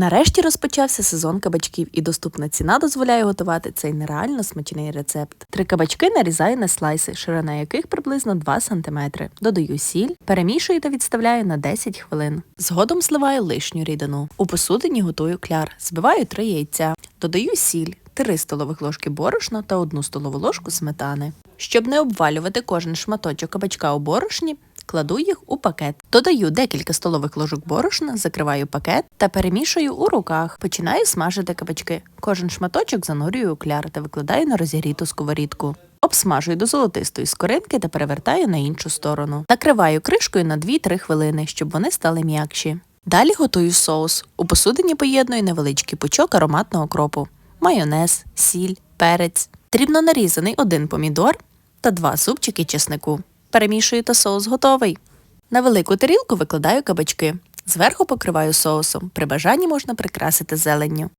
Нарешті розпочався сезон кабачків, і доступна ціна дозволяє готувати цей нереально смачний рецепт. Три кабачки нарізаю на слайси, ширина яких приблизно 2 см. Додаю сіль, перемішую та відставляю на 10 хвилин. Згодом зливаю лишню рідину. У посудині готую кляр, збиваю 3 яйця, додаю сіль. 3 столових ложки борошна та 1 столову ложку сметани. Щоб не обвалювати кожен шматочок кабачка у борошні, кладу їх у пакет. Додаю декілька столових ложок борошна, закриваю пакет та перемішую у руках. Починаю смажити кабачки. Кожен шматочок занурюю у кляр та викладаю на розігріту сковорідку. Обсмажую до золотистої скоринки та перевертаю на іншу сторону. Накриваю кришкою на 2-3 хвилини, щоб вони стали м'якші. Далі готую соус. У посудині поєдную невеличкий пучок ароматного кропу, майонез, сіль, перець, дрібно нарізаний один помідор та два зубчики чеснику. Перемішую та соус готовий. На велику тарілку викладаю кабачки. Зверху покриваю соусом. При бажанні можна прикрасити зеленню.